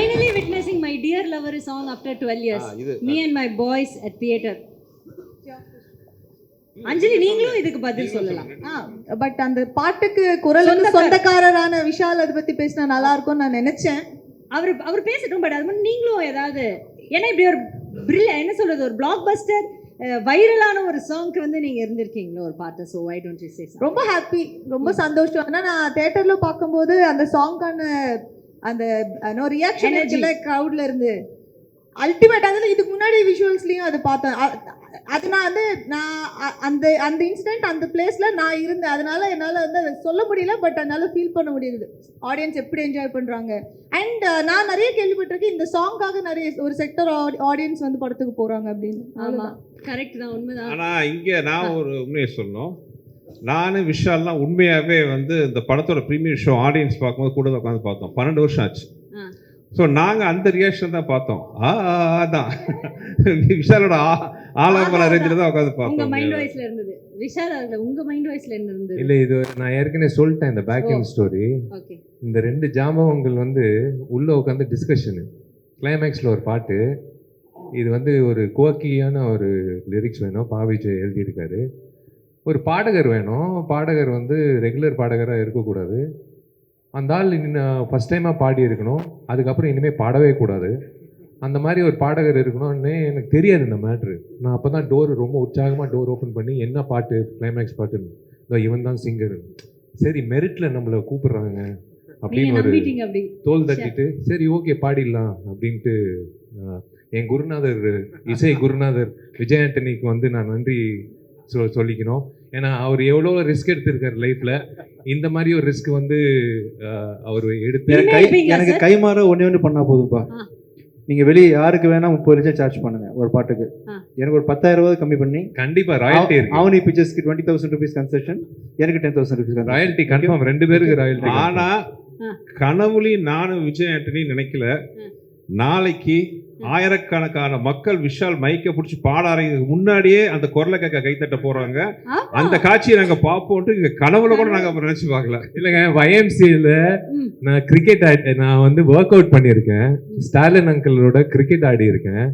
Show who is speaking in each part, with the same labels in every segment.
Speaker 1: Finally witnessing my dear lover song after 12 years.
Speaker 2: ஆ, இது
Speaker 1: Me and my boys at theater. அஞ்சலி நீங்களும் இதுக்கு பதில் சொல்லலாம்.
Speaker 3: பட் அந்த பாட்டுக்கு குரலுக்கு சொந்தக்காரரான விஷால் அதை பத்தி பேசினா நல்லா இருக்கும்னு நான் நினைச்சேன்.
Speaker 1: அவர் அவர் பேசட்டும் பட் அது மாதிரி நீங்களும் ஏதாவது ஏன்னா இப்படி ஒரு பிரில்ல என்ன சொல்றது ஒரு பிளாக் பஸ்டர் வைரலான ஒரு சாங்க்கு வந்து நீங்க இருந்திருக்கீங்களா ஒரு பாட்டு. So why don't you say
Speaker 3: ரொம்ப ஹாப்பி ரொம்ப சந்தோஷம். ஏன்னா நான் தேட்டர்ல பார்க்கும்போது அந்த சாங்கான அந்த ரியாக்ஷன்
Speaker 1: Energy.
Speaker 3: இருக்குல்ல க்ரௌட்ல இருந்து. அல்டிமேட் அதில் இதுக்கு முன்னாடி விஷுவல்ஸ்லயும் அது பார்த்தேன். அது நான் வந்து நான் அ- அந்த அந்த இன்சிடென்ட் அந்த பிளேஸ்ல நான் இருந்தேன். அதனால என்னால் வந்து அதை சொல்ல முடியல பட் அதனால ஃபீல் பண்ண முடியுது. ஆடியன்ஸ் எப்படி என்ஜாய் பண்றாங்க? அண்ட் நான் நிறைய கேள்விப்பட்டிருக்கேன் இந்த சாங்காக நிறைய ஒரு செக்டர் ஆடியன்ஸ் வந்து படத்துக்கு போறாங்க அப்படின்னு.
Speaker 1: ஆமா. கரெக்ட் தான் உண்மைதான்.
Speaker 2: ஆனா இங்க நான் ஒரு உண்மையை சொல்லணும். நானும் விஷால்லாம் உண்மையாவே வந்து இந்த படத்தோட ப்ரீமியர் ஷோ ஆடியன்ஸ் பார்க்கும்போது கூட உட்காந்து பார்த்தோம். பன்னெண்டு வருஷம் ஆச்சு. ஸோ நாங்க அந்த ரியாக்ஷன் தான் பார்த்தோம். ஆ ஆ, ஆ தான் விஷாலோட ஆ ஆலாம்பர ரேஞ்சில் தான் உட்காந்து
Speaker 1: உங்க
Speaker 2: பார்த்தோம்.
Speaker 1: மைண்ட் வாய்ஸ்ல இருந்தது. விஷால் அவர்கள உங்க மைண்ட் வாய்ஸ்ல இருந்தது.
Speaker 4: இல்ல இது நான் ஏற்கனவே சொல்லிட்டேன் இந்த பேக் எண்ட் ஸ்டோரி
Speaker 1: ஓகே.
Speaker 4: இந்த ரெண்டு ஜாம்பவங்கள் வந்து உள்ள உட்காந்து டிஸ்கஷனு கிளைமேக்ஸில் ஒரு பாட்டு. இது வந்து ஒரு குவக்கியான ஒரு லிரிக்ஸ் வேணும். பாவிஜய் எழுதியிருக்காரு. ஒரு பாடகர் வேணும். பாடகர் வந்து ரெகுலர் பாடகராக இருக்கக்கூடாது. அந்த ஆள் ஃபஸ்ட் டைமாக பாடி இருக்கணும். அதுக்கப்புறம் இனிமேல் பாடவே கூடாது. அந்த மாதிரி ஒரு பாடகர் இருக்கணும்னு எனக்கு தெரியாது இந்த மேட்ரு நான் அப்போ தான் டோர் ரொம்ப உற்சாகமாக டோர் ஓப்பன் பண்ணி என்ன பாட்டு? கிளைமேக்ஸ் பாட்டுன்னு. இதோ இவன் தான் சிங்கர் சரி மெரிட்டில் நம்மளை கூப்பிடுறாங்க அப்படின்னு ஒரு தோல் தட்டிட்டு சரி ஓகே பாடிடலாம். அப்படின்ட்டு என் குருநாதர் இசை குருநாதர் விஜய் ஆண்டனிக்கு வந்து நான் நன்றி சொ சொல்லிக்கணும். ஏன்னா அவர் எவ்வளோ ரிஸ்க் எடுத்திருக்காரு லைஃப்பில் இந்த மாதிரி ஒரு ரிஸ்க் வந்து அவர் எடுத்து
Speaker 5: கை எனக்கு? கை மாற ஒண்ணே ஒன்று பண்ணா போதும்ப்பா. நீங்க வெளியே யாருக்கு வேணா முப்பது லட்சம் சார்ஜ் பண்ணுங்க ஒரு பாட்டுக்கு. எனக்கு ஒரு பத்தாயிரம் ரூபாய் கம்மி பண்ணி
Speaker 4: கண்டிப்பா ராயல்ட்டி இருக்கு
Speaker 5: அவனி பிக்சர்ஸ்க்கு டுவெண்ட்டி தௌசண்ட் ருபீஸ் கன்செஷன் எனக்கு ten thousand rupees
Speaker 4: royalty confirm ரெண்டு பேருக்கு ராயல்ட்டி
Speaker 2: ஆனா. கனவுலையும் நானும் விஜய் ஆண்டனி நினைக்கல. நாளைக்கு ஆயிரக்கணக்கான மக்கள் விஷால் மைக்க பிடிச்சி பாட ஆரம்பிக்கிறதுக்கு முன்னாடியே அந்த குரலை கேட்க கைத்தட்ட போறாங்க. அந்த காட்சியை நாங்க பார்ப்போம்ட்டு இங்க கனவுல கூட நாங்க நினைச்சு பார்க்கல
Speaker 4: இல்லைங்க YMCA-ல
Speaker 1: ம்.
Speaker 4: நான் கிரிக்கெட் ஆடி நான் வந்து ஒர்க் அவுட் பண்ணியிருக்கேன் ஸ்டாலின் அங்கிளோட கிரிக்கெட் ஆடி இருக்கேன்.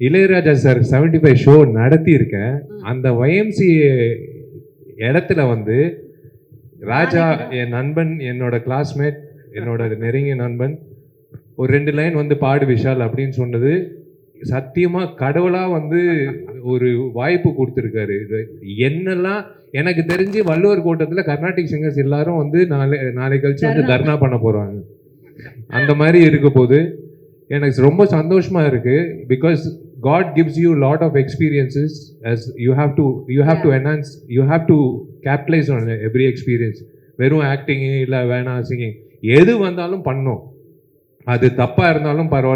Speaker 4: இளையராஜா சார் 75 ஃபைவ் ஷோ நடத்தி இருக்கேன். அந்த YMCA இடத்துல வந்து ராஜா என் நண்பன் என்னோட கிளாஸ்மேட் என்னோட நெருங்கிய நண்பன் ஒரு ரெண்டு லைன் வந்து பாடு விஷால் அப்படின்னு சொன்னது சத்தியமா கடவுளா வந்து ஒரு வாய்ப்பு கொடுத்துருக்காரு. என்னெல்லாம் எனக்கு தெரிஞ்சு வள்ளுவர் கோட்டத்துல கர்நாடிக் சிங்கர்ஸ் எல்லாரும் வந்து நாளை நாளை கழிச்சு வந்து தர்ணா. பண்ண போறாங்க. அந்த மாதிரி இருக்க போது எனக்கு ரொம்ப சந்தோஷமா இருக்கு. Because God gives you lot of experiences as you have to you have to enhance you have to capitalize on every experience வெறும் ஆக்டிங் இல்லை வேணாம் சிங்கிங் எது வந்தாலும் பண்ணோம் அது தப்பா இருந்தாலும் பரவாயில்ல.